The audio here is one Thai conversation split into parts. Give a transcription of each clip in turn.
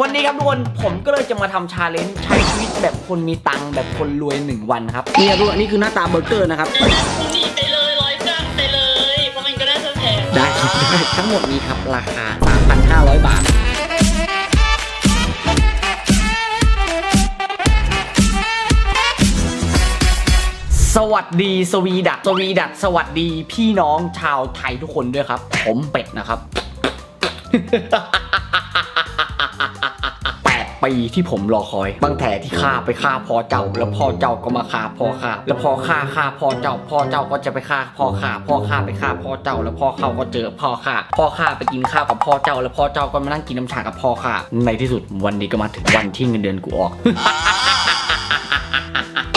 วันนี้ครับทุกคนผมก็เลยจะมาทำชาเลนจ์ใช้ชีวิตแบบคนมีตังค์แบบคนรวยหนึ่งวันครับนี่ครับทุกคนนี่คือหน้าตาเบอร์เกอร์นะครับ คุณหนีไปเลยร้อยกรัมไปเลย เพราะมันก็น่าจะแพงได้ครับได้ทั้งหมดนี้ครับ ราคา 3,500 บาท สวัสดีสวีดัตสวีดัตสวัสดีพี่น้องชาวไทยทุกคนด้วยครับ ผมเป็ดนะครับแปีที่ผมรอคอย บางแถที่ข้าไปฆ่าพ่อเจ้า แล้วพ่อเจ้าก็มาฆ่าพ่อข้าแล้วพ่อข้าฆ่าพ่อเจ้า พ่อเจ้าก็จะไปฆ่าพ่อข้าพ่อข้าไปฆ่าพ่อเจ้า แล้วพ่อเขาก็เจอพ่อข้าพ่อข้าไปกินข้าวกับพ่อเจ้า แล้วพ่อเจ้าก็มานั่งกินน้ำชากับพ่อข้าในที่สุดวันนี้ก็มาถึงวันที่เงินเดือนกูออก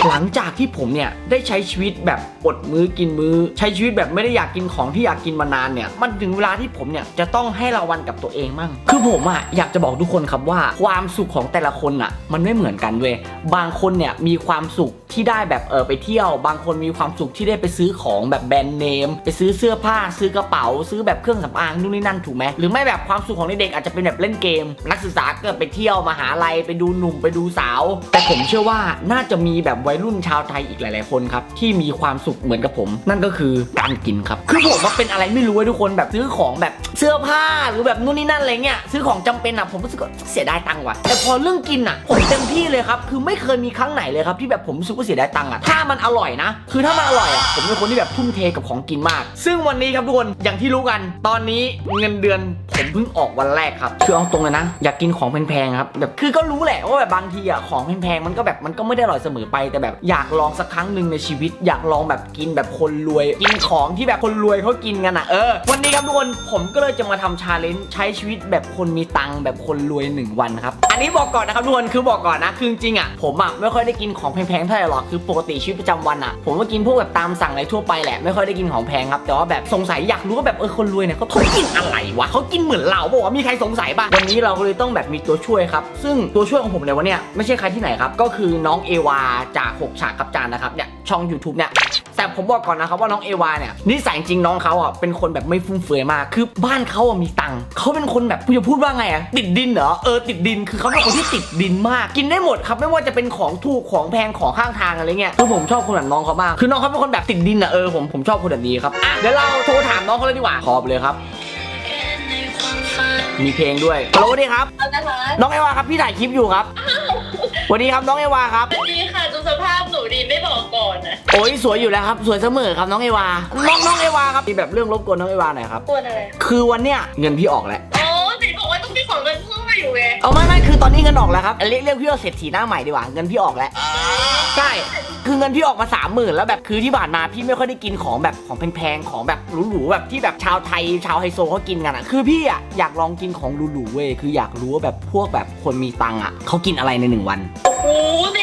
หลังจากที่ผมเนี่ยได้ใช้ชีวิตแบบอดมื้อกินมื้อ ใช้ชีวิตแบบไม่ได้อยากกินของที่อยากกินมานานเนี่ยมันถึงเวลาที่ผมเนี่ยจะต้องให้รางวัลกับตัวเองมั่ง คือผมอะอยากจะบอกทุกคนครับว่าความสุขของแต่ละคนอะมันไม่เหมือนกันเว้ยบางคนเนี่ยมีความสุขที่ได้แบบเออไปเที่ยว บางคนมีความสุขที่ได้ไปซื้อของแบบแบรนด์เนม ไปซื้อเสื้อผ้า ซื้อกระเป๋า ซื้อแบบเครื่องสำอางนู่นนี่นั่นถูกไหมหรือไม่แบบความสุขของเด็กอาจจะเป็นแบบเล่นเกม นักศึกษาก็ไปเที่ยวมหาลัยไปดูหนุ่มไปดูสาว แต่ผมเชื่อว่าน่าจะมีแบบวัยรุ่นชาวไทยอีกหลาย ๆ คนครับที่มีความสุขเหมือนกับผม นั่นก็คือการกินครับ คือผมมาเป็นอะไรไม่รู้เว้ทุกคนแบบซื้อของแบบเสื้อผ้าหรือแบบนู่นนี่นั่นอะไรเงี้ยซื้อของจำเป็นอะผมรู้สึกว่าเสียดายตังค์ว่ะแต่พอเรื่องกินอะผมเต็มที่เลยครับคือไม่เคยมีครั้งไหนเลยครับที่แบบผมรู้สึกว่าเสียดายตังค์อะถ้ามันอร่อยนะ คือถ้ามันอร่อยอะผมเป็นคนที่แบบทุ่มเทกับของกินมาก ซึ่งวันนี้ครับทุกคนอย่างที่รู้กัน ตอนนี้เงินเดือนผมเพิ่งออกวันแรกครับคือเอาตรงเลยนะ อยากกินของแพงๆครับแบบคือก็รู้แหละว่าแบบบางทีอะของแพงๆมันก็แบบมันก็ไม่ได้อร่อยเสมอไปแต่แบบอยากลองสักครั้งหนึ่งในชีวิต อยากลองแบบกินแบบคนรวย กินของที่แบบคนรวยเขากินกันอะเออวันนี้ครับทุกคนผมก็เลยจะมาทำชาเลนจ์ใช้ชีวิตแบบคนมีตังค์แบบคนรวยหนึ่งวันครับอันนี้บอกก่อนนะครับทุกคนคือบอกก่อนนะคือจริงอะผมอะไม่ค่อยได้กินของแพงๆเท่าไหร่หรอกคือปกติชีวิตประจำวันอะ ผมก็กินพวกแบบตามสั่งอะไรทั่วไปแหละไม่ค่อยได้กินของแพงครับแต่ว่าแบบสงสัยอยากรู้ว่าแบบเออคนรวยเนี่ยเขาเขากินอะไรวะเขากินเหมือนเราบอกว่าวะมีใครสงสัยป่ะวันนี้เราก็เลยต้องแบบมีตัวช่วยครับซึ่งตัวช่วยของผมในวันเนี้ยไม่ใช่ใครที่ไหนครับก็คือน้องเอวาจากหกฉากครับจานนะครับเนี่ยช่อง YouTube เนี่ยแต่ผมบอกก่อนนะครับว่าน้องเอวาเนี่ยนิสัยจริงน้องเขาอะเป็นคนแบบไม่ฟุ่มเฟือยมาก คือบ้านเขาอะมีตังค์เขาเป็นคนแบบจะพูดว่าไงอะติดดินเหรอเออติดดินคือเขาเป็นคนที่ติดดินมาก กินได้หมดครับไม่ว่าจะเป็นของถูกของแพงของข้างทางอะไรเงี้ยคือผมชอบคนแบบน้องเขามากคือน้องเขาเป็นคนแบบติดดินอะเออผมผมชอบคนแบบนี้ครับอะเดี๋ยวเราโทรถามน้องเขาเลยดีกว่าขอไปเลยครับในความฝันมีเพลงด้วยฮัลโหลสวัสดีครับเอานะคะน้องเอวาครับ พี่ถ่ายคลิปอยู่ครับส วัสดีครับน้องเอวาครับสวัสดีค่ะดูสภาพหนูดีไม่บอกก่อนนะโอ้ยสวยอยู่แล้วครับ สวยเสมอครับน้องเอวา น้องน้องเอวาครับมีแบบเรื่องรบกวนน้องเอวาหน่อยครับกวนอะไรคือวันเนี้ยเงินพี่ออกแล้วอ๋อไหนบอกว่าต้องมีของเงินเพิ่มมาอยู่ไงเอาไม่ไม่คือตอนนี้เงินออกแล้วครับเรียกเรียกพี่ว่าเศรษฐีหน้าใหม่ดีกว่าเงินพี่ออกแล้ว ใช่ คือเงินพี่ออกมาสามหมื่นแล้วแบบคือที่ผ่านมาพี่ไม่ค่อยได้กินของแบบของแพงๆของแบบหรูๆแบบที่แบบชาวไทยชาวไฮโซเขากินกันอะคือพี่อะอยากลองกินของหรูๆเว้ยคืออยากรู้ว่าแบบพวกแบบคนมีตังค์อะเขากินอะไรในหนึ่งวัน โอ้โหใน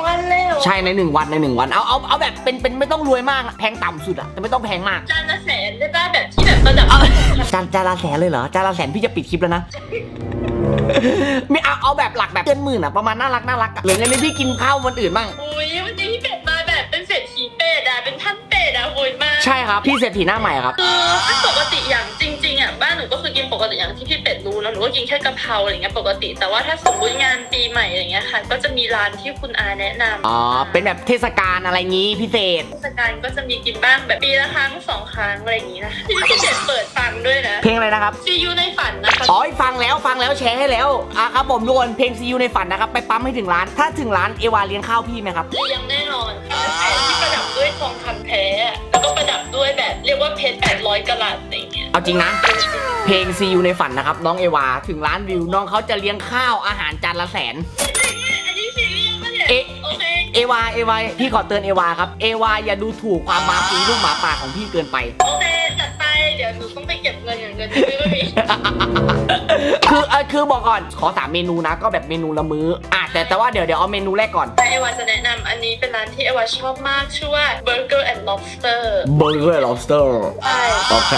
วันแล้วใช่ในหนึ่งวันในหนึ่งวันเอาเอาเอาแบบเป็นเป็นไม่ต้องรวยมากอะแพงต่ำสุดอะแต่ไม่ต้องแพงมาก จานละแสนได้ป่ะแบบที่แบบระดับจานจานละแสนเลยเหรอจานละแสนพี่จะปิดคลิปแล้วนะ ไม่เอาเอาแบบหลักแบบเกินหมื่นอะประมาณน่ารักน่ารักอะหรืองั้นพี่กินข้าววันอื่นบ้าง อุ้ยวันนี้พี่ bit. เป็นเศรษฐีเป็ดอะเป็นท่านเป็ดอะโหยมากใช่ครับพี่เศรษฐีหน้าใหม่ครับ คือถ้าปกติอย่างจริงๆอะบ้านหนูก็คือกินปกติอย่างที่พี่เป็ดรู้แล้วหนูก็กินแค่กะเพราอะไรเงี้ยปกติ แต่ว่าถ้าสมมติงานปีใหม่อะไรเงี้ยค่ะ ก็จะมีร้านที่คุณอาแนะนำอ๋อ เป็นแบบเทศกาลอะไรงี้พิเศษ เทศกาลก็จะมีกินบ้างแบบปีละครั้งสองครั้งอะไรอย่างงี้นะคะที่พี่เป็ดเปิดฟังด้วยนะเพลงอะไรนะครับ ซียูในฝันนะคะ อ๋อฟังแล้วฟังแล้วแชร์ให้แล้วอะครับผมทุกคนเพลงซีอูในฝันนะครับไปปั๊มให้ถึงร้าน ถ้าถึงร้านเอวาเลี้ยงข้าวพี่ไหมครับเรียงแน่นอนค่ะแผ่ที่ประ ดับด้วยทองคำแท้ แล้วก็ประดับด้วยแบบเรียกว่าเพชร800กะรัตอะไรอย่างเงี้ยเอาจริงนะ เพลงซีอูในฝันนะครับ น้องเอวา ถึงร้านวิวน้องเขาจะเลี้ยงข้าวอาหารจานละแสน อันนี้ซีเรียสปะเนี่ยเอ๊ะโอ เคเอวาเอวาพี่ขอเตือนเอวาครับเอวาอย่าดูถูกความมาฟีลูกหมาป่าของพี่เกินไป โอเคจัดไปเดี๋ยวหนูต้องไปเก็บเงินอย่างเงินซื้อไม่มีคือเออคือบอกก่อนขอสามเมนูนะ ก็แบบเมนูละมื้ออะแต่แต่ว่าเดี๋ยวเดี๋ยวเอาเมนูแรกก่อน แต่เอวาจะแนะนำอันนี้เป็นร้านที่เอวาชอบมากชื่อว่า Burger and Lobster เบอร์เกอร์ lobster ใช่โอเค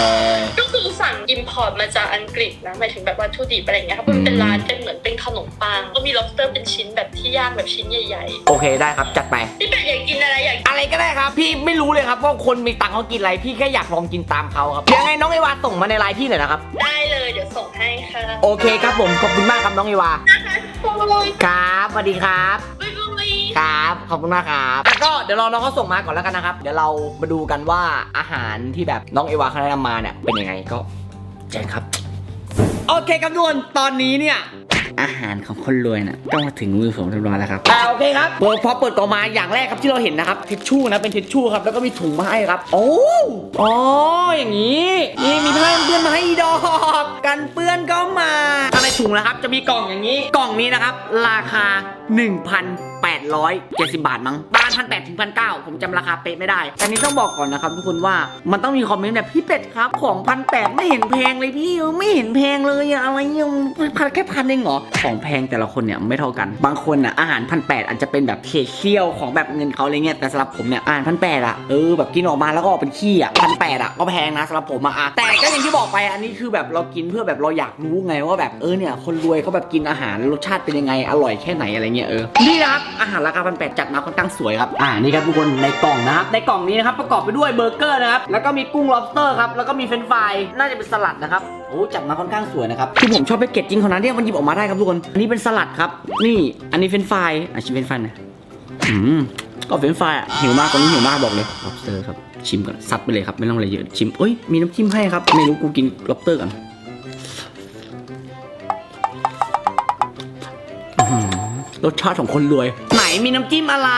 ก็คือสั่ง import มาจากอังกฤษนะหมายถึงแบบวัตถุดิบอะไรอย่างเงี้ยครับมันเป็นร้านเป็นเหมือนเป็นขนมปังก็มี lobster เป็นชิ้นแบบที่ย่างแบบชิ้นใหญ่โอเคได้ครับจัดไปๆพี่เป็ดอยากกินอะไรอยากอะไรก็ได้ครับ พี่ไม่รู้เลยครับว่าคนมีตังค์เขากินอะไร พี่แค่อยากลองกินตามเขาครับยังไงน้องไอวาส่งมาในไลน์พี่หน่อยอยนะครับ ได้เลยเดี๋ยวส่งให้ค่ะโอเคครับผมขอบคุณมากครับน้องเอวา นะคะโอ้ยครับสวัสดีครับ บ๊ายบาย ครับขอบคุณมากครับแล้วก็เดี๋ยวรอน้องเขาส่งมาก่อนแล้วกันนะครับ เดี๋ยวเรามาดูกันว่าอาหารที่แบบน้องเอวาเขาแนะนำมาเนี่ยเป็นยังไงก็แจ้งครับ โอเคครับทุกคนตอนนี้เนี่ย อาหารของคนรวยน่ะก็มาถึงมือผมเรียบร้อยแล้วครับอ่าโอเคครับเปิดพอเปิดกล่องมาอย่างแรกครับที่เราเห็นนะครับทิชชู่นะเป็นทิชชู่ครับแล้วก็มีถุงมาให้ครับโอ้อ๋ออย่างนี้นี่มีผ้ากันเปื้อนมาให้ดอกกันเปื้อนก็มาข้างในถุงนะครับจะมีกล่องอย่างนี้ กล่องนี้นะครับราคา 870 บาทมั้งบ้านพันแปดถึงพันเก้าผมจำราคาเป๊ะไม่ได้ แต่นี้ต้องบอกก่อนนะครับทุกคนว่ามันต้องมีคอมเมนต์แบบพี่เป็ดครับของพันแปดไม่เห็นแพงเลยพี่ไม่เห็นแพงเลยอะอะไรเนี่ยพันแค่พันเองเหรอของแพงแต่ละคนเนี่ยไม่เท่ากัน บางคนอะอาหารพันแปดอาจจะเป็นแบบเศษเขี้ยวของแบบเงินเขาอะไรเงี้ยแต่สำหรับผมเนี่ยอาหารพันแปดอะเออแบบกินออกมาแล้วก็ออกเป็นขี้อะพันแปดอะก็แพงนะสำหรับผมอะอะแต่ก็อย่างที่บอกไปอันนี้คือแบบเรากินเพื่อแบบเราอยากรู้ไงว่าแบบเออเนี่ยคนรวยเขาแบบกินอาหารรสชาติเป็นยังไงอร่อยแค่ไหนอะไรเงี้ยเออนี่นะครับอาหารราคาพันแปดจัดมาค่อนข้างสวยครับอ่านี่ครับทุกคนในกล่องนะครับในกล่องนี้นะครับประกอบไปด้วยเบอร์เกอร์นะครับแล้วก็มีกุ้ง lobster ครับแล้วก็มีเฟรนช์ฟรายน่าจะเป็นสลัดนะครับโอ้จัดมาค่อนข้างสวยนะครับคือผมชอบแพ็กเกจจริงของนั้นที่มันหยิบออกมาได้ครับทุกคนอันนี้เป็นสลัดครับ นี่อันนี้เฟรนช์ฟรายอะชิมเฟรนช์ฟรายหน่อยอืมก็เฟรนช์ฟรายอะหิวมากตอนนี้หิวมากบอกเลย lobster ครับชิมก่อนซัดไปเลยครับไม่ต้องอะไรเยอะชิมเอ้ยมีน้ำจิ้มให้ครับไม่รู้กูกิน lobster ก่อนอื้อหือรสชาติของคนรวยไหน มีน้ำจิ้มอะไร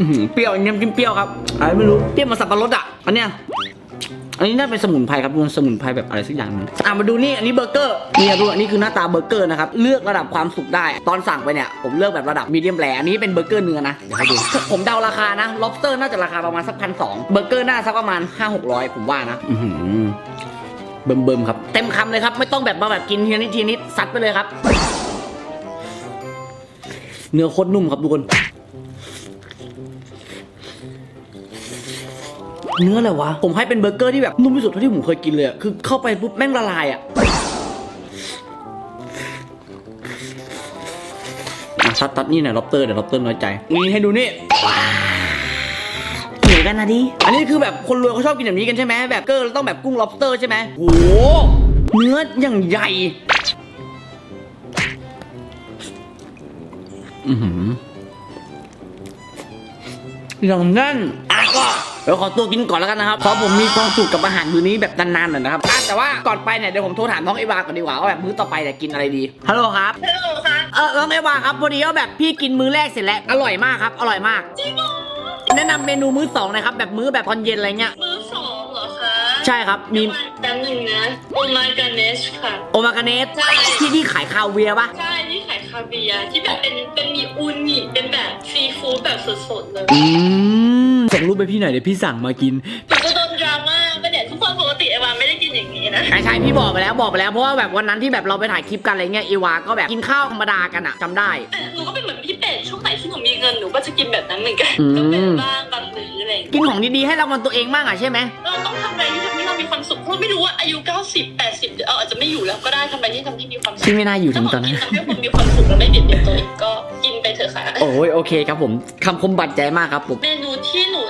อื้อหือเปรี้ยวอันนี้น้ำจิ้มเปรี้ยวครับอะไรไม่รู้เปรี้ยวเหมาสับปะรดอะอันเนี้ยอันนี้น่าเป็นสมุนไพรครับทุกคนสมุนไพรแบบอะไรสักอย่างหนึงอะมาดูนี่อันนี้เบอร์เกอร์นี่ครับทุกคนอันนี้คือหน้าตาเบอร์เกอร์นะครับเลือกระดับความสุกได้ตอนสั่งไปเนี่ยผมเลือกแบบระดับมีเดียมแรอันนี้เป็นเบอร์เกอร์เนื้อนะเดี๋ยวให้ดูผมเดาราคานะ lobster น่าจะราคาประมาณสักพันสองเบอร์เกอร์น่าสักประมาณห้าหกร้อยผมว่านะอือหือเบิ่มเบิ่มๆครับเต็มคำเลยครับไม่ต้องแบบมาแบบกินทีละนิดทีละนิดซัดไปเลยครับ เนื้อโคตรนุ่มครับทุกคน เนื้ออะไรวะ ผมให้เป็นเบอร์เกอร์ที่แบบนุ่มที่สุดเท่าที่ผมเคยกินเลยอะคือเข้าไปปุ๊บแม่งละลายอะอะซัดตัดนี่หน่อยล็อบเตอร์เดี๋ยวล็อบเตอร์น้อยใจ นี่ให้ดูนี่ว้าวเหมือนกันนะดิ อันนี้คือแบบคนรวยเขาชอบกินแบบนี้กันใช่ไหมแบบเกอร์ต้องแบบกุ้งล็อบสเตอร์ใช่ไหมโหเนื้ออย่างใหญ่อือหืออย่างนั้นอะก็ เดี๋ยวขอตัวกินก่อนแล้วกันนะครับเพราะผมมีความสุขกับอาหารมื้อนี้แบบนานๆหน่อยนะครับอะแต่ว่าก่อนไปเนี่ยเดี๋ยวผมโทรถามน้องเอวาก่อนดีกว่าว่าแบบมื้อต่อไปเนี่ยกินอะไรดีฮัลโหลครับฮัลโหลค่ะเออน้องเอวาครับพอดีว่าแบบพี่กินมื้อแรกเสร็จแล้วอร่อยมากครับอร่อยมากจริงเหรอแนะนำเมนูมื้อสองหนะครับแบบมื้อแบบตอนเย็นอะไรเงี้ยมือสองเหรอคะใช่ครับมีแป๊บหนึ่งนะโอมากาเนชค่ะโอมากาเนสใช่ที่ที่ขายคาเวียร์ปะใช่ที่ขายคาเวียร์ที่แบบเป็นเป็นมีอูนิเป็นแบบซีฟู้ดแบบสดๆเลยอืม ส่งรูปไปพี่หน่อยเดี๋ยวพี่สั่งมากินหนูจะโดนดราม่าปะเนี่ยทุกคนปกติไอวาไม่ได้กินอย่างนี้นะ ใช่ใช่พี่บอกไปแล้วบอกไปแล้วเพราะว่าแบบวันนั้นที่แบบเราไปถ่ายคลิปกันอะไรเงี้ยเอวาก็แบบกินข้าวธรรมดากันอะจำได้ แต่หนูก็เป็นเหมือนพี่เป็ดช่วงไหนที่หนูมีเงินหนูก็จะกินแบบนั้นเหมือนกันอืม ก็เป็นบ้างบางมื้ออะไรอย่างเงี้ยกินของดีๆให้รางวัลตัวเองบ้างอะใช่ไหมเราต้องทำอะไรที่ทำให้เรามีความสุขเพราะไม่รู้ว่าอายุ 90 80เดี๋ยวเอาอาจจะไม่อยู่แล้วก็ได้ทำอะไรที่ทำให้มีความสุขที่ไม่น่าอยู่ถึงตอนนั้น ถ้าหมดกิทำให้คุณมีความสุขแล้วไม่เบียดเบียนตัวเองก็กินไปเถอะค่ะ โอ้ยโอเคครับผมคำคมบัดใจมากครับผม เมนูที่หนู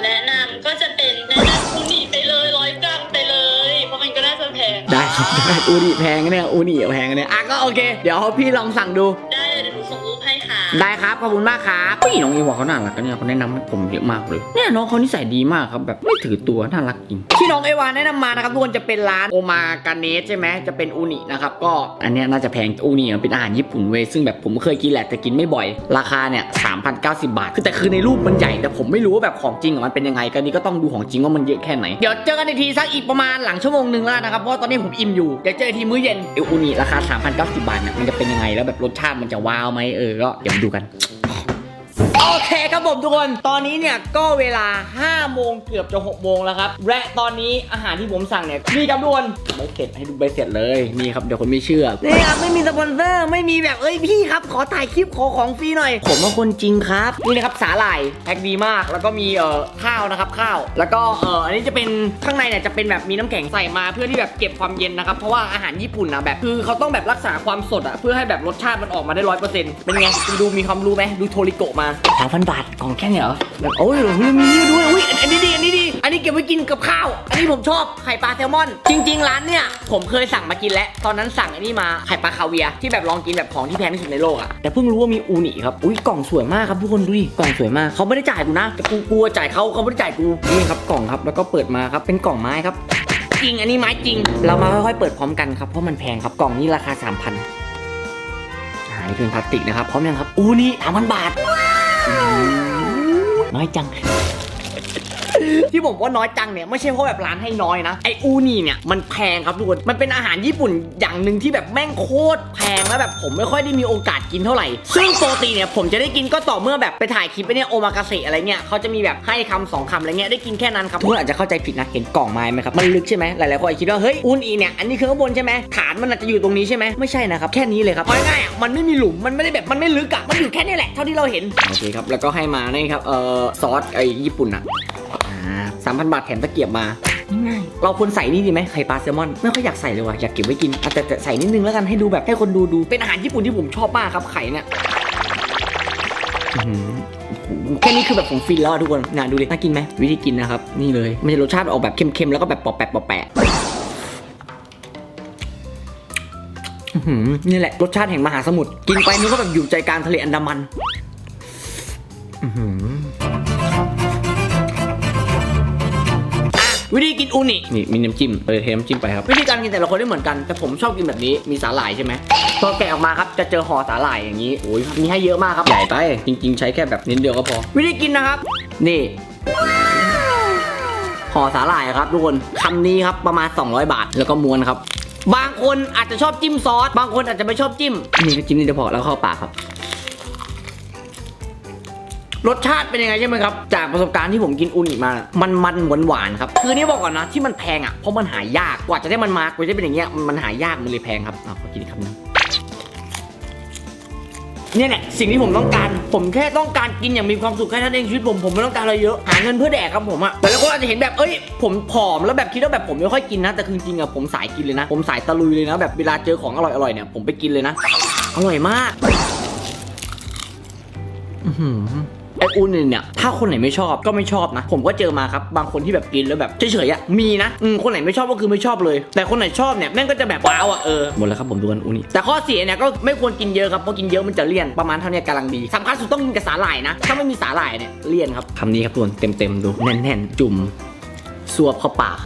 อูนิแพงนะเนี่ยอูนิแพงนะเนี่ยอะก็โอเค เดี๋ยวพี่ลองสั่งดู ได้ครับขอบคุณมากครับผู้หญิงน้องเอวาเขาน่ารักกันเนี่ยเขาแนะนำให้ผมเยอะมากเลยเนี่ยน้องเขานิสัยดีมากครับแบบไม่ถือตัวน่ารักจริงที่น้องเอวาแนะนำมานะครับทุกคนจะเป็นร้านโอมากาเนสใช่ไหมจะเป็นอูนินะครับก็อันเนี้ยน่าจะแพงอูนิมันเป็นอาหารญี่ปุ่นเว้ยซึ่งแบบผมเคยกินแหละแต่กินไม่บ่อย ราคาเนี่ย3,090 บาท คือแต่คือในรูปมันใหญ่แต่ผมไม่รู้ว่าแบบของจริงอะมันเป็นยังไงกันนี้ก็ต้องดูของจริงว่ามันเยอะแค่ไหนเดี๋ยวเจอกันอีกทีสักอีกประมาณหลังชั่วโมงหนึ่งแล้วนะครับเพราะว่าตอนนี้ผมอิ่มอยู่เดี๋ยวเจอกันทีมื้อเย็นเออูนิราคา3,090 บาทเนี่ยมันจะเป็นยังไงแล้วแบบรสชาติมันจะว้าวไหมเออก็เดี๋ยวมาดูกัน โอเคครับผมทุกคน ตอนนี้เนี่ยก็เวลา 5 โมงเกือบจะ6โมงแล้วครับ และตอนนี้อาหารที่ผมสั่งเนี่ยนี่ครับทุกคนใบเสร็จให้ดูใบเสร็จเลยนี่ครับเดี๋ยวคนไม่เชื่อนี่ครับไม่มีสปอนเซอร์ไม่มีแบบเอ้ยพี่ครับขอถ่ายคลิปขอของฟรีหน่อย ผมว่าคนจริงครับนี่นะครับสาหร่ายแพ็คดีมาก แล้วก็มีเอ่อข้าวนะครับข้าว แล้วก็เอ่ออันนี้จะเป็นข้างในเนี่ยจะเป็นแบบมีน้ำแข็งใส่มาเพื่อที่แบบเก็บความเย็นนะครับเพราะว่าอาหารญี่ปุ่นนะแบบคือเขาต้องแบบรักษาความสดอะเพื่อให้แบบรสชาติมันออกมาได้ร้อยเปอร์เซ็นต์เป็นไงคุณดูมีความรู้ไหมดูโทริโกะมาสามพันบาทกล่องแค่เนี้ยเหรอแบบโอ้ยเฮ้ยมีนี่ด้วยอุ้ยอันนี้ดีอันนี้ดี อันนี้เก็บไว้กินกับข้าว อันนี้ผมชอบไข่ปลาแซลมอน จริง ๆ ร้านเนี่ยผมเคยสั่งมากินแล้วตอนนั้นสั่งอันนี้มาไข่ปลาคาเวียร์ที่แบบลองกินแบบของที่แพงที่สุดในโลกอะแต่เพิ่งรู้ว่ามีอูนิครับอุ้ยกล่องสวยมากครับทุกคนดูดิกล่องสวยมากเขาไม่ได้จ่ายกูนะแต่กูกลัวจ่ายเขาเขาไม่ได้จ่ายกูนี่ครับกล่องครับแล้วก็เปิดมาครับเป็นกล่องไม้ครับ จริง อันนี้ไม้จริง เรามาค่อยๆเปิดพร้อมกันครับเพราะมันแพงครับกล่องนี้ราคา3,000อ่านี่เป็นพลาสติกนะครับพร้อมยังครับอูนี่3,000บาท น้อยจัง ที่ผมว่าน้อยจังเนี่ยไม่ใช่เพราะแบบร้านให้น้อยนะไออูนี่เนี่ยมันแพงครับทุกคนมันเป็นอาหารญี่ปุ่นอย่างหนึ่งที่แบบแม่งโคตรแพงแล้วแบบผมไม่ค่อยได้มีโอกาสกินเท่าไหร่ ซึ่งปกติเนี่ยผมจะได้กินก็ต่อเมื่อแบบไปถ่ายคลิปไปเนี่ยโอมากาเสะอะไรเงี้ยเขาจะมีแบบให้คำสองคำอะไรเงี้ยได้กินแค่นั้นครับทุกคนอาจจะเข้าใจผิดนะเห็นกล่องไม้ไหมครับมันลึกใช่ไหมหลายๆคนอาจคิดว่าเฮ้ยอูนี่เนี่ยอันนี้คือข้างบนใช่ไหมฐานมันอาจจะอยู่ตรงนี้ใช่ไหมไม่ใช่นะครับแค่นี้เลยครับง่ายๆมันไม่มีหลุมมันไม่ได้แบบมันไม่ลึกอะมันอยู่แค่นี้แหละเท่าที่เราเห็นโอเคครับแล้วก็ให้มานี่ครับเอ่อซอสไอญี่ปุ่นอะสามพันบาทแถมตะเกียบมา ง่ายๆเราควรใส่นี่ดีไหมไข่ปลาแซลมอนไม่ค่อยอยากใส่เลยว่ะอยากเก็บไว้กินอะแต่แต่ใส่นิดนึงแล้วกันให้ดูแบบให้คนดูดูเป็นอาหารญี่ปุ่นที่ผมชอบมากครับไข่เนี่ยอื้อหือโอ้โหแค่นี้คือแบบผมฟินแล้วอะทุกคนน่าดูดิน่ากินไหมวิธีกินนะครับ นี่เลยมันจะรสชาติออกแบบเค็มๆแล้วก็แบบปอแปะปอแปะอื้อหือนี่แหละรสชาติแห่งมหาสมุทรกินไปนึกว่าแบบอยู่ใจกลางทะเลอันดามัน อื้ วิธีกินอูนินี่มีน้ำจิ้มเออเทน้ำจิ้มไปครับ วิธีการกินแต่ละคนไม่เหมือนกัน แต่ผมชอบกินแบบนี้มีสาหร่ายใช่ไหมพอแกะออกมาครับจะเจอห่อสาหร่ายอย่างนี้โอ้ยมีให้เยอะมากครับใหญ่ไปจริง ๆ ใช้แค่แบบนิดเดียวก็พอ วิธีกินนะครับ นี่ห่อสาหร่ายครับทุกคนคำนี้ครับประมาณ 200 บาทแล้วก็ม้วนครับ บางคนอาจจะชอบจิ้มซอส บางคนอาจจะไม่ชอบจิ้มนี่ก็จิ้มนี่เดียวพอแล้วเข้าปากครับ รสชาติเป็นยังไงใช่ไหมครับ จากประสบการณ์ที่ผมกินอูนิมา มันมันหวานหวานๆครับ คือนี่บอกก่อนนะ ที่มันแพงอะ เพราะมันหายาก กว่าจะได้มันมากว่าจะเป็นอย่างเงี้ย มันหายากมันเลยแพงครับเอาขอกินอีกคำนึงเนี่ยแหละสิ่งที่ผมต้องการ ผมแค่ต้องการกินอย่างมีความสุขแค่นั้นเองชีวิตผมผมไม่ต้องการอะไรเยอะหาเงินเพื่อแดกครับผมอะแต่ละคนอาจจะเห็นแบบเอ้ยผมผอมแล้วแบบคิดว่าแบบผมไม่ค่อยกินนะแต่คือจริงอะผมสายกินเลยนะ ผมสายตะลุยเลยนะแบบเวลาเจอของอร่อยๆเนี่ยผมไปกินเลยนะอร่อยมากอือหือ ไออูนิเนี่ยถ้าคนไหนไม่ชอบก็ไม่ชอบนะ ผมก็เจอมาครับบางคนที่แบบกินแล้วแบบเฉยๆอะมีนะอืมคนไหนไม่ชอบก็คือไม่ชอบเลย แต่คนไหนชอบเนี่ยแม่งก็จะแบบว้าวอะเออหมดแล้วครับผมดูกันอูนิแต่ข้อเสียเนี่ยก็ไม่ควรกินเยอะครับเพราะกินเยอะมันจะเลี่ยนประมาณเท่านี้กำลังดีสำคัญสุดต้องกินกับสาหร่ายนะ ถ้าไม่มีสาหร่ายเนี่ยเลี่ยนครับคำนี้ครับทุกคนเต็มๆดูแน่นๆ จุ่มสวบเข้าปาก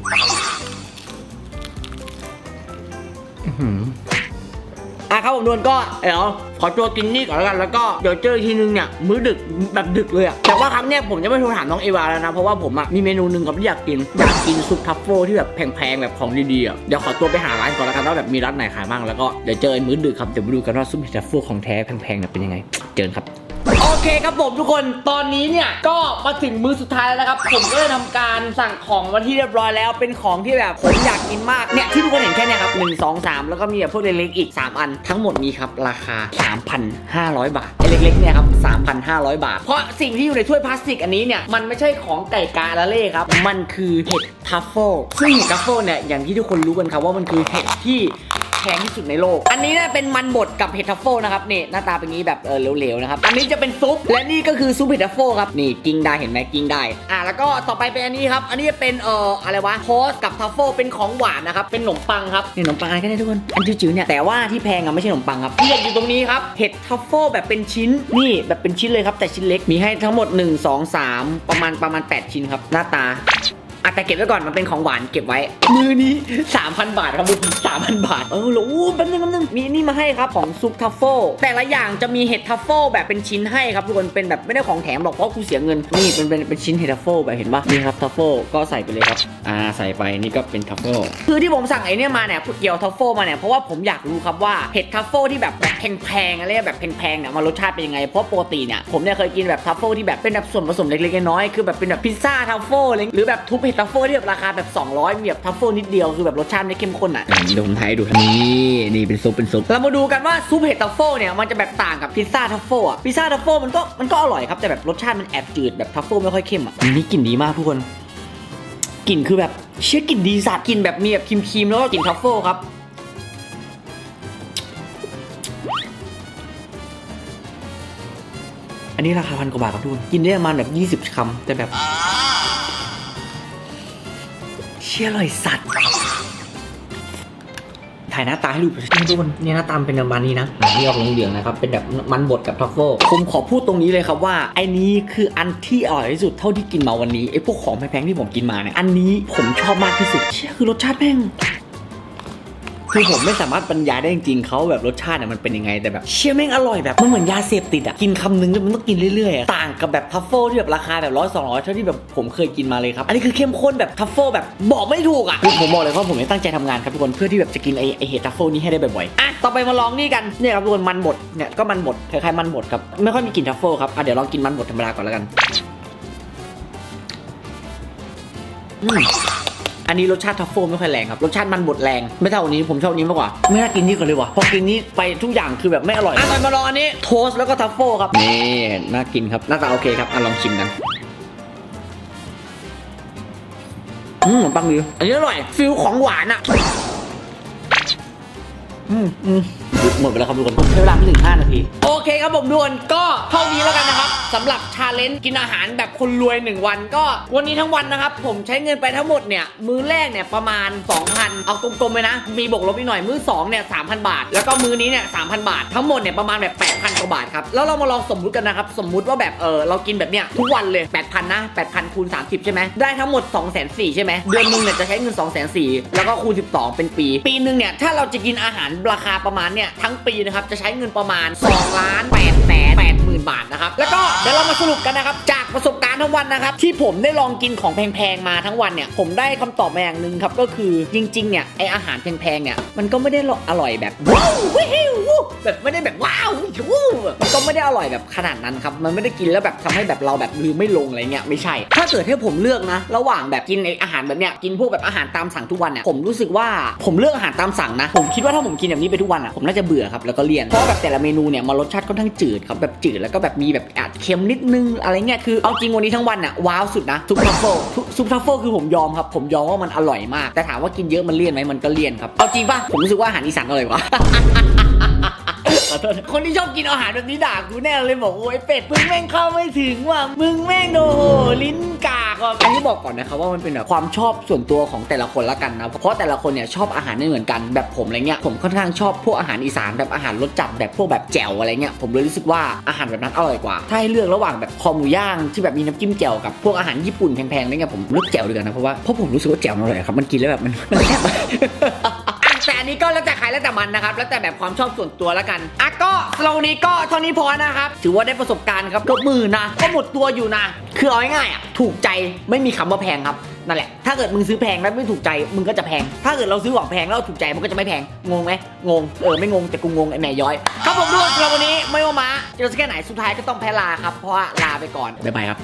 อะครับผมดวนก็เดี๋ยวขอตัวกินนี่ก่อนแล้วกันแล้วก็เดี๋ยวเจออีกทีนึงเนี่ยมื้อดึกแบบดึกเลยอะแต่ว่าครั้งเนี้ยผมจะไม่โทรถามน้องเอวาแล้วนะเพราะว่าผมอะมีเมนูหนึ่งครับที่อยากกินอยากกินซุปทัฟเฟิลที่แบบแพงๆแบบของดีๆอะเดี๋ยวขอตัวไปหาร้านก่อนแล้วกันว่าแบบมีร้านไหนขายบ้างแล้วก็เดี๋ยวเจอไอ้มื้อดึกครับเดี๋ยวไปดูกันว่าซุปทัฟเฟิลของแท้แพงๆเนี่ยเป็นยังไง เจอกันครับ เคครับผมทุกคนตอนนี้เนี่ยก็มาถึงมื้อสุดท้ายแล้วนะครับ ผมก็เลยทำการสั่งของมาที่เรียบร้อยแล้วเป็นของที่แบบผมอยากกินมากเนี่ยที่ทุกคนเห็นแค่เนี้ครับ1 2 3แล้วก็มีแบบพวกเล็กๆอีก 3 อัน ทั้งหมดนี้ครับราคา 3,500 บาทไอ้เล็กๆเนี่ยครับ3,500 บาท เพราะสิ่งที่อยู่ในถ้วยพลาสติกอันนี้เนี่ยมันไม่ใช่ของไก่กาละเล่ครับมันคือเห็ดทัฟเฟิลซึ่งเห็ดทัฟเฟิลเนี่ยอย่างที่ทุกคนรู้กันครับว่ามันคือเห็ดที่ แพงที่สุดในโลก อันนี้เนี่ยเป็นมันบดกับเห็ดทัฟเฟิลนะครับนี่หน้าตาเป็นงี้แบบเออเหลวๆนะครับ อันนี้จะเป็นซุป และนี่ก็คือซุปเห็ดทัฟเฟิลครับนี่กิ้งได้เห็นไหมกิ้งได้ อะแล้วก็ต่อไปเป็นอันนี้ครับ อันนี้จะเป็นเอ่ออะไรวะโทสกับทัฟเฟิลเป็นของหวานนะครับ เป็นขนมปังครับนี่ขนมปังอะไรกันเนี่ยทุกคน อันจิ๋วๆเนี่ยแต่ว่าที่แพงอะไม่ใช่ขนมปังครับที่เด็ดอยู่ตรงนี้ครับเห็ดทัฟเฟิลแบบเป็นชิ้นนี่แบบเป็นชิ้นเลยครับแต่ชิ้นเล็กมีให้ทั้งหมด 1 2 3 ประมาณประมาณ 8 ชิ้นครับหน้าตา อะแต่เก็บไว้ก่อนมันเป็นของหวานเก็บไว้ มือนี้ 3,000 บาทครับมือสามพันบาท เออแล้วอู้แป๊บนึงแป๊บนึงมีนี่มาให้ครับของซุปทัฟเฟิลแต่ละอย่างจะมีเห็ดทัฟเฟิลแบบเป็นชิ้นให้ครับทุกคนเป็นแบบไม่ได้ของแถมหรอกเพราะกูเสียเงินนี่เป็นเป็นเป็นชิ้นเห็ดทัฟเฟิลแบบเห็นปะนี่ครับทัฟเฟิลก็ใส่ไปเลยครับอ่าใส่ไปนี่ก็เป็นทัฟเฟิลคือที่ผมสั่งไอ้นี่มาเนี่ยเกี่ยวทัฟเฟิลมาเนี่ยเพราะว่าผมอยากรู้ครับว่าเห็ดทัฟเฟิลที่แบบแบบแพงๆอะไรแบบแพงๆเนี่ยมันรสชาติเป็นยังไงเพราะปกติเนี่ยผมเนี่ยเคยกินแบบทัฟเฟิลที่แบบเป็นแบบส่วนผสมเล็กๆน้อยๆคือแบบเป็นแบบพิซซ่าทัฟเฟิลหรือแบบทุบเห็ดทัฟเฟิลที่แบบราคาแบบ 200มีแบบทัฟเฟิลนิดเดียวคือแบบรสชาติไม่เข้มข้นอะเดี๋ยวผมทายดูนี่นี่เป็นซุปเป็นซุปเรามาดูกันว่าซุปเห็ดทัฟเฟิลเนี่ยมันจะแบบต่างกับพิซซ่าทัฟเฟิลอะพิซซ่าทัฟเฟิลมันก็มันก็อร่อยครับแต่แบบรสชาติมันแอบจืดแบบทัฟเฟิลไม่ค่อยเข้มอะนี่กลิ่นดีมากทุกคนกลิ่นคือแบบเชื่อกลิ่นดีสัตว์กลิ่นแบบมีแบบครีมๆแล้วก็กลิ่นทัฟเฟิลครับออันนี้ราคาพันกว่าบาทครับทุกคนกินได้ประมาณแบบ 20คำแต่แบบ เชี่ยอร่อยสัตว์ ถ่ายหน้าตาให้ดูนี่ทุกคนนี่หน้าตามนเป็นประมาณนี้นะนี่ออกเหลืองๆนะครับ เป็นแบบมันบดกับทรัฟเฟิลผมขอพูดตรงนี้เลยครับว่าไอ้นี้คืออันที่อร่อยที่สุดเท่าที่กินมาวันนี้ไอ้พวกของแพงๆที่ผมกินมาเนี่ย อันนี้ผมชอบมากที่สุด เชี่ยคือรสชาติแม่ง คือผมไม่สามารถบรรยายได้จริงๆเขาแบบรสชาติเนี่ยมันเป็นยังไงแต่แบบเชี่ยแม่งอร่อยแบบมันเหมือนยาเสพติดอะกินคำนึงแล้วมันต้องกินเรื่อยๆอะต่างกับแบบทัฟเฟิลที่แบบราคาแบบร้อยสองร้อยเท่าที่แบบผมเคยกินมาเลยครับอันนี้คือเข้มข้นแบบทัฟเฟิลแบบบอกไม่ถูกอะคือผมบอกเลยว่าผมตั้งใจทำงานครับทุกคนเพื่อที่แบบจะกินไอไอเห็ดทัฟเฟิลนี้ให้ได้บ่อยๆอะต่อไปมาลองนี่กันเนี่ยครับทุกคนมันบดเนี่ยก็มันบดคล้ายๆมันบดครับไม่ค่อยมีกลิ่นทัฟเฟิลครับอะเดี๋ยวลองกินมันบดธรรมดาก่อนแล้วกันอืม อันนี้รสชาติทัฟเฟิลไม่ค่อยแรงครับ รสชาติมันบดแรง ไม่เท่าอันนี้ผมชอบอันนี้มากกว่า ไม่น่ากินนี่ก่อนเลยว่ะพอกินนี้ไปทุกอย่างคือแบบไม่อร่อยอะต่อมาลองอันนี้โทสต์แล้วก็ทัฟเฟิลครับนี่น่ากินครับหน้าตาโอเคครับอะลองชิมกันอืมขนมปังดีอันนี้อร่อยฟิลของหวานอะอืมอืมหมดไปแล้วครับทุกคนใช้เวลาไม่ถึง5นาที โอเคครับผมทุกคนก็เท่านี้แล้วกันนะครับ สำหรับชาเลนจ์กินอาหารแบบคนรวย 1 วัน ก็วันนี้ทั้งวันนะครับ ผมใช้เงินไปทั้งหมดเนี่ย มื้อแรกเนี่ยประมาณ 2,000 เอากลมๆไปนะ มีบวกลบอีกหน่อย มื้อ2เนี่ย3,000 บาท แล้วก็มื้อนี้เนี่ย3,000 บาท ทั้งหมดเนี่ยประมาณแบบ 8,000 กว่าบาทครับ แล้วเรามาลองสมมุติกันนะครับ สมมุติว่าแบบเออเรากินแบบเนี้ยทุกวันเลย 8,000 นะ 8,000คูณ30 ใช่ไหมได้ทั้งหมด 2 4 0 0 0ใช่ไหมเดือนหนึงเนี่ยจะใช้เงิน 2 4 0 0 0แล้วก็คูณ 12 เป็นปี ปีหนึ่งเนี่ยถ้าเราจะกินอาหารราคาประมาณเนี่ยทั้งปีนะครับจะใช้เงินประมาณ2ล้าน8แสน 8หมื่นบาทนะครับ แล้วก็เดี๋ยวเรามาสรุปกันนะครับ จากประสบการณ์ทั้งวันนะครับ ที่ผมได้ลองกินของแพงๆมาทั้งวันเนี่ย ผมได้คำตอบมาอย่างหนึ่งครับ ก็คือจริงๆเนี่ยไออาหารแพงๆเนี่ยมันก็ไม่ได้อร่อยแบบว้าวแบบไม่ได้แบบว้าวยูมันก็ไม่ได้อร่อยแบบขนาดนั้นครับมันไม่ได้กินแล้วแบบทำให้แบบเราแบบลืมไม่ลงอะไรเงี้ยไม่ใช่ ถ้าเกิดให้ผมเลือกนะ ระหว่างแบบกินไออาหารแบบเนี้ยกินพวกแบบอาหารตามสั่งทุกวันเนี่ยผมรู้สึกว่าผมเลือกอาหารตามสั่งนะผมคิดว่าถ้าผมกินแบบนี้ไปทุกวันอะผมน่าจะเบื่อครับแล้วก็เลี่ยนเพราะแบบแต่ละเมนูเนี่ยมันรสชาติค่อนข้างจืดครับแบบจืดแล้วก็แบบมีแบบอาจเค็มนิดนึงอะไรเงี้ยคือเอาจริงวันนี้ทั้งวันอะว้าวสุดนะซุปทัฟเฟิลซุปทัฟเฟิลคือผมยอมครับ ผมยอมว่ามันอร่อยมาก แต่ถามว่ากินเยอะมันเลี่ยนไหมมันก็เลี่ยนครับเอาจริงป่ะผมรู้สึกว่าอาหารอีสานอร่อยกว่า ขอโทษคนที่ชอบกินอาหารแบบนี้ด่ากูแน่เลยบอกโอ้ยเป็ดมึงแม่งเข้าไม่ถึงว่ะมึงแม่งโอ้โหลิ้นกากอะอันนี้บอกก่อนนะครับว่ามันเป็นแบบความชอบส่วนตัวของแต่ละคนละกันนะเพราะแต่ละคนเนี่ยชอบอาหารไม่เหมือนกันแบบผมอะไรเงี้ยผมค่อนข้างชอบพวกอาหารอีสานแบบอาหารรสจัดแบบพวกแบบแจ่วอะไรเงี้ยผมเลยรู้สึกว่าอาหารแบบนั้นอร่อยกว่า ถ้าให้เลือกระหว่างแบบคอหมูย่างที่แบบมีน้ำจิ้มแจ่วกับพวกอาหารญี่ปุ่นแพงๆอะไรเงี้ยผมเลือกแจ่วดีกว่านะเพราะว่าเพราะผมรู้สึกว่าแจ่วมันอร่อยครับมันกินแล้วแบบมันมันแซ่บ อันนี้ก็แล้วแต่ใครแล้วแต่มันนะครับ แล้วแต่แบบความชอบส่วนตัวแล้วกันอะก็สำหรับวันนี้ก็เท่านี้พอนะครับ ถือว่าได้ประสบการณ์ครับก็มือนะ ก็หมดตัวอยู่นะ คือเอาง่ายๆอะถูกใจไม่มีคำว่าแพงครับนั่นแหละ ถ้าเกิดมึงซื้อแพงแล้วไม่ถูกใจ มึงก็จะแพง ถ้าเกิดเราซื้อของแพงแล้วถูกใจมันก็จะไม่แพง งงไหมงง เออไม่งงแต่กูงงไอ้แม่ย้อย ครับผมด้วยสำหรับวันนี้ไม่ว่ามาจะแค่ไหนสุดท้ายก็ต้องแพ้ลาครับ เพราะว่าลาไปก่อนบ๊ายบายครับ